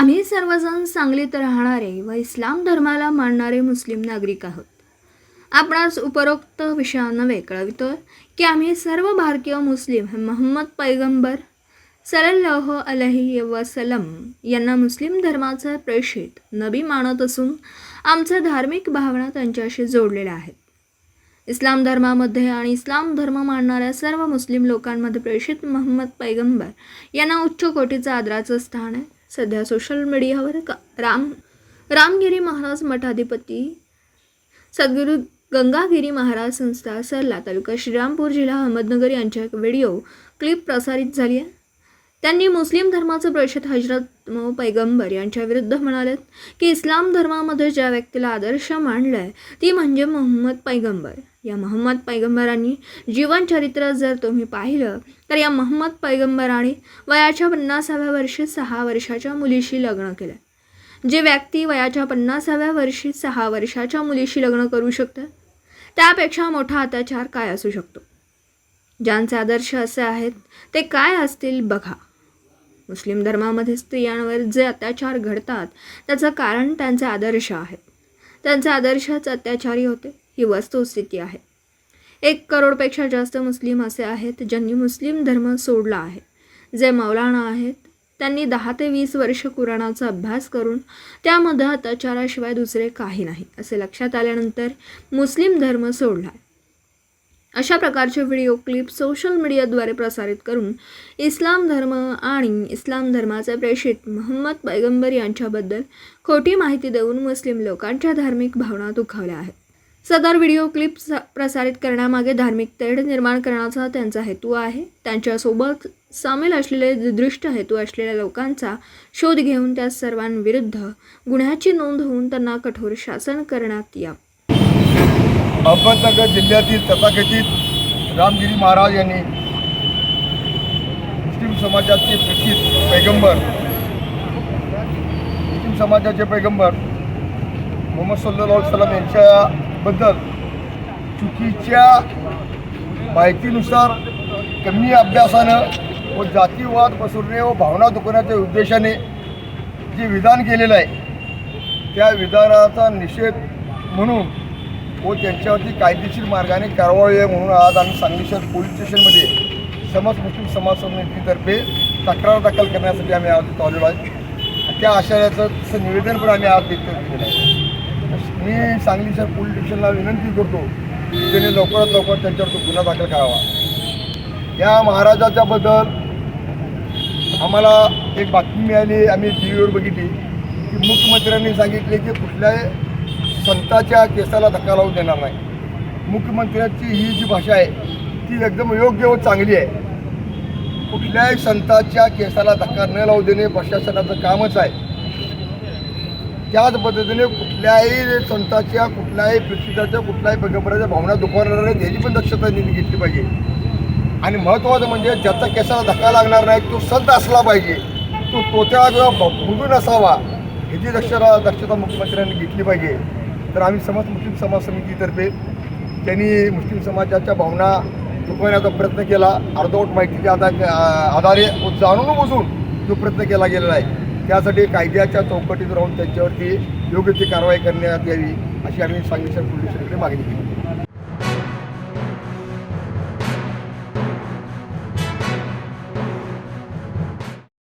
आम्ही सर्वजण सांगलीत राहणारे व इस्लाम धर्माला मानणारे मुस्लिम नागरिक आहोत. आपणास उपरोक्त विषयानं कळवितो की आम्ही सर्व भारतीय मुस्लिम हे मोहम्मद पैगंबर सलल्लाहु अलही वसलम यांना मुस्लिम धर्माचा प्रेषित नबी मानत असून आमच्या धार्मिक भावना त्यांच्याशी जोडलेल्या आहेत. इस्लाम धर्मामध्ये आणि इस्लाम धर्म मानणाऱ्या सर्व मुस्लिम लोकांमध्ये प्रेषित मोहम्मद पैगंबर यांना उच्च कोटीचं आदराचं स्थान आहे. सध्या सोशल मीडियावर का? राम रामगिरी महाराज मठाधिपती सद्गुरू गंगागिरी महाराज संस्था सरला तालुका श्रीरामपूर जिल्हा अहमदनगर यांच्या एक व्हिडिओ क्लिप प्रसारित झाली आहे. त्यांनी मुस्लिम धर्माचं प्रेषित हजरत पैगंबर यांच्या विरुद्ध म्हणालेत की इस्लाम धर्मामध्ये ज्या व्यक्तीला आदर्श मांडलाय ती म्हणजे मोहम्मद पैगंबर. या मोहम्मद पैगंबरांनी जीवनचरित्र जर तुम्ही पाहिलं तर या मोहम्मद पैगंबराने वयाच्या पन्नासाव्या वर्षी सहा वर्षाच्या मुलीशी लग्न केलं. जे व्यक्ती वयाच्या पन्नासाव्या वर्षी सहा वर्षाच्या मुलीशी लग्न करू शकतं त्यापेक्षा मोठा अत्याचार काय असू शकतो? ज्यांचे आदर्श असे आहेत ते काय असतील बघा. मुस्लिम धर्मामध्ये स्त्रियांवर जे अत्याचार घडतात त्याचं कारण त्यांचे आदर्श आहेत त्यांचे आदर्शच अत्याचारी होते ही वस्तुस्थिती आहे. एक करोडपेक्षा जास्त मुस्लिम असे आहेत ज्यांनी मुस्लिम धर्म सोडला आहे. जे मौलाना आहेत त्यांनी दहा ते वीस वर्ष कुराणाचा अभ्यास करून त्यामध्ये अत्याचाराशिवाय दुसरे काही नाही असे लक्षात आल्यानंतर मुस्लिम धर्म सोडला. अशा प्रकारचे व्हिडिओ क्लिप सोशल मीडियाद्वारे प्रसारित करून इस्लाम धर्म आणि इस्लाम धर्माचे प्रेषित मोहम्मद पैगंबर यांच्याबद्दल खोटी माहिती देऊन मुस्लिम लोकांच्या धार्मिक भावना दुखावल्या आहेत. सदर व्हिडिओ क्लिप स- प्रसारित करण्यामागे धार्मिक तेढ निर्माण करण्याचा त्यांचा हेतू आहे. त्यांच्यासोबत सामील असलेले दृष्ट हेतू असलेल्या लोकांचा शोध घेऊन त्या सर्वांविरुद्ध गुन्ह्याची नोंद होऊन त्यांना कठोर शासन करण्यात यावं अहमदनगर जिल्ह्यातील तथाकथित रामगिरी महाराज यांनी मुस्लिम समाजाचे प्रसिद्ध पैगंबर मुस्लिम समाजाचे पैगंबर मोहम्मद सल्लल्लाहु अलैहि यांच्याबद्दल चुकीच्या माहितीनुसार कमी अभ्यासानं व जातीवाद पसरणे व भावना दुखवण्याच्या उद्देशाने जे विधान केलेलं आहे त्या विधानाचा निषेध म्हणून व त्यांच्यावरती कायदेशीर मार्गाने कारवाई आहे म्हणून आज आम्ही सांगली शहर पोलीस स्टेशनमध्ये समज मुस्लिम समाज समितीतर्फे तक्रार दाखल करण्यासाठी आम्ही आज इथं आलेलो आहे. त्या आशयाचं तसं निवेदन पण आम्ही आज देत केलेलं आहे. मी सांगली शहर पोलीस स्टेशनला विनंती करतो की त्यांनी लवकरात लवकर त्यांच्यावर तो गुन्हा दाखल करावा. या महाराजाच्याबद्दल आम्हाला एक बातमी मिळाली आम्ही टी व्हीवर बघितली. की मुख्यमंत्र्यांनी सांगितले की कुठल्याही संताच्या केसाला धक्का लावू देणार नाही. मुख्यमंत्र्यांची ही जी भाषा आहे ती एकदम योग्य व चांगली आहे. कुठल्याही संताच्या केसाला धक्का न लावू देणे प्रशासनाचं कामच आहे. त्याच पद्धतीने कुठल्याही संताच्या कुठल्याही प्रसिद्धाच्या कुठल्याही पैगंबराच्या भावना दुखवणार नाही याची पण दक्षता त्यांनी घेतली पाहिजे. आणि महत्त्वाचं म्हणजे ज्याचा केसाला धक्का लागणार नाही तो संत असला पाहिजे. तो तोत्या किंवा बुजून असावा ह्याची दक्षता दक्षता मुख्यमंत्र्यांनी घेतली पाहिजे. तर आम्ही समस्त मुस्लिम समाज समितीतर्फे त्यांनी मुस्लिम समाजाच्या भावना दुखवण्याचा प्रयत्न केला. अर्धवट माहितीच्या आधा आधारे जाणून बसून जो प्रयत्न केला गेलेला आहे. त्यासाठी कायद्याच्या चौकटीत राहून त्यांच्यावरती योग्य ती कारवाई करण्यात यावी अशी आम्ही सांगली सर पोलीस मागणी केली.